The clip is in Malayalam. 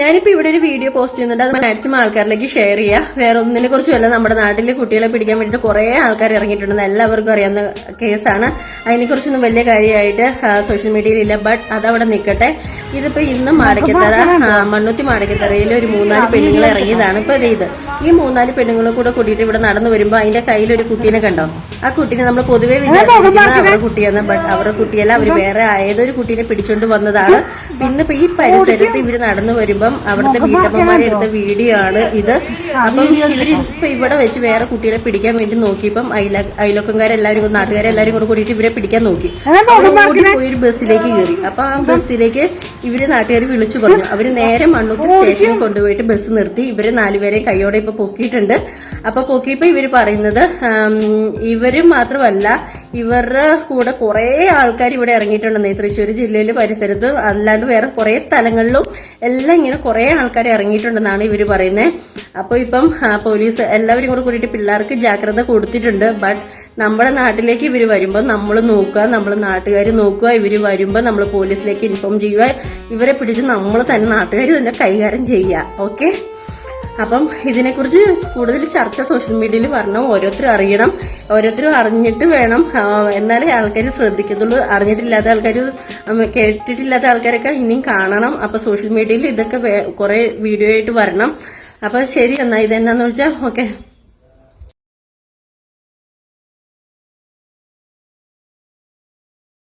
ഞാനിപ്പോ ഇവിടെ ഒരു വീഡിയോ പോസ്റ്റ് ചെയ്യുന്നുണ്ട്. അത് മാക്സിമം ആൾക്കാരിലേക്ക് ഷെയർ ചെയ്യുക വേറെ ഒന്നിനെ കുറിച്ചുമല്ല നമ്മുടെ നാട്ടിലെ കുട്ടികളെ പിടിക്കാൻ വേണ്ടിയിട്ട് കുറേ ആൾക്കാർ ഇറങ്ങിയിട്ടുണ്ട്. എല്ലാവർക്കും അറിയാവുന്ന കേസാണ്. അതിനെക്കുറിച്ചൊന്നും വലിയ കാര്യമായിട്ട് സോഷ്യൽ മീഡിയയിൽ ഇല്ല. ബട്ട് അതവിടെ നിൽക്കട്ടെ ഇതിപ്പോ ഇന്നും മാടക്കത്തറ മണ്ണൂത്തി മാടക്കത്തറയിൽ ഒരു മൂന്നാൽ പെണ്ണുങ്ങൾ ഇറങ്ങിയതാണ്. ഇപ്പൊ ഇത്. ഈ മൂന്നാൽ പെണ്ണുങ്ങളും കൂടെ കൂട്ടിയിട്ട് ഇവിടെ നടന്നു വരുമ്പോൾ അതിന്റെ കയ്യിൽ ഒരു കുട്ടീനെ കണ്ടോ? ആ കുട്ടീനെ നമ്മൾ പൊതുവേ വിചാരിച്ചിരിക്കുന്നത് അവരുടെ കുട്ടിയെന്ന് ബട്ട് അവരുടെ കുട്ടിയല്ല. അവർ വേറെ ആയതൊരു കുട്ടീനെ പിടിച്ചോണ്ട് വന്നതാണ്. പിന്നെ ഇപ്പൊ ഈ പരിസരത്ത് ഇവർ നടന്നു വരുമ്പം അവിടുത്തെ വീട്ടമ്മമാരെ എടുത്ത വീഡിയോ ആണ് ഇത് അപ്പം ഇവർ ഇപ്പൊ ഇവിടെ വെച്ച് വേറെ കുട്ടികളെ പിടിക്കാൻ വേണ്ടി നോക്കിയപ്പം അയല അയലോക്കംകാരെല്ലാരും കൂടെ നാട്ടുകാരെല്ലാരും കൂടെ കൂടിയിട്ട് ഇവരെ പിടിക്കാൻ നോക്കി. ഓടി പോയി ഒരു ബസ്സിലേക്ക് കയറി. അപ്പൊ ആ ബസ്സിലേക്ക് ഇവർ നാട്ടുകാർ വിളിച്ചു പറഞ്ഞു. അവർ നേരെ മണ്ണൂത്തി സ്റ്റേഷനിൽ കൊണ്ടുപോയിട്ട് ബസ് നിർത്തി. ഇവർ നാലുപേരെ കൈയോടെ ഇപ്പൊ പൊക്കിയിട്ടുണ്ട്. അപ്പൊ പൊക്കിയപ്പോ ഇവർ പറയുന്നത് ഇവർ മാത്രമല്ല ഇവരുടെ കൂടെ കുറെ ആൾക്കാർ ഇവിടെ ഇറങ്ങിയിട്ടുണ്ട് തൃശ്ശൂർ ജില്ലയിൽ പരിസരത്ത് അല്ലാണ്ട് വേറെ കുറെ സ്ഥലങ്ങളിലും എല്ലാം ഇങ്ങനെ കുറെ ആൾക്കാർ ഇറങ്ങിയിട്ടുണ്ടെന്നാണ് ഇവർ പറയുന്നത്. അപ്പൊ ഇപ്പം പോലീസ് എല്ലാവരും കൂടെ കൂടിയിട്ട് പിള്ളേർക്ക് ജാഗ്രത കൊടുത്തിട്ടുണ്ട്. ബട്ട് നമ്മുടെ നാട്ടിലേക്ക് ഇവർ വരുമ്പോൾ നമ്മൾ നോക്കുക നമ്മൾ നാട്ടുകാർ നോക്കുക ഇവർ വരുമ്പോൾ നമ്മൾ പോലീസിലേക്ക് ഇൻഫോം ചെയ്യുക. ഇവരെ പിടിച്ച് നമ്മൾ തന്നെ നാട്ടുകാർ തന്നെ കൈകാര്യം ചെയ്യുക. ഓക്കെ അപ്പം ഇതിനെക്കുറിച്ച് കൂടുതൽ ചർച്ച സോഷ്യൽ മീഡിയയിൽ വരണം ഓരോരുത്തരും അറിയണം. ഓരോരുത്തരും അറിഞ്ഞിട്ട് വേണം. എന്നാലേ ആൾക്കാർ ശ്രദ്ധിക്കത്തുള്ളൂ. അറിഞ്ഞിട്ടില്ലാത്ത ആൾക്കാർ കേട്ടിട്ടില്ലാത്ത ആൾക്കാരൊക്കെ ഇനിയും കാണണം. അപ്പൊ സോഷ്യൽ മീഡിയയിൽ ഇതൊക്കെ കുറെ വീഡിയോ ആയിട്ട് വരണം. അപ്പൊ ശരി എന്നാ ഇതെന്നാന്ന് വെച്ചാൽ ഓക്കെ